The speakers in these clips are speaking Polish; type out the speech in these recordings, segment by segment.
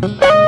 Thank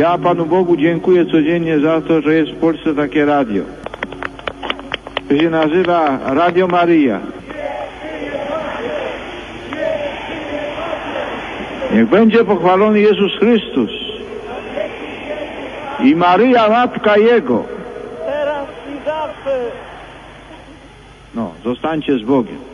Ja Panu Bogu dziękuję codziennie za to, że jest w Polsce takie radio. To się nazywa Radio Maryja. Niech będzie pochwalony Jezus Chrystus i Maryja Matka Jego. teraz i zawsze. No, zostańcie z Bogiem.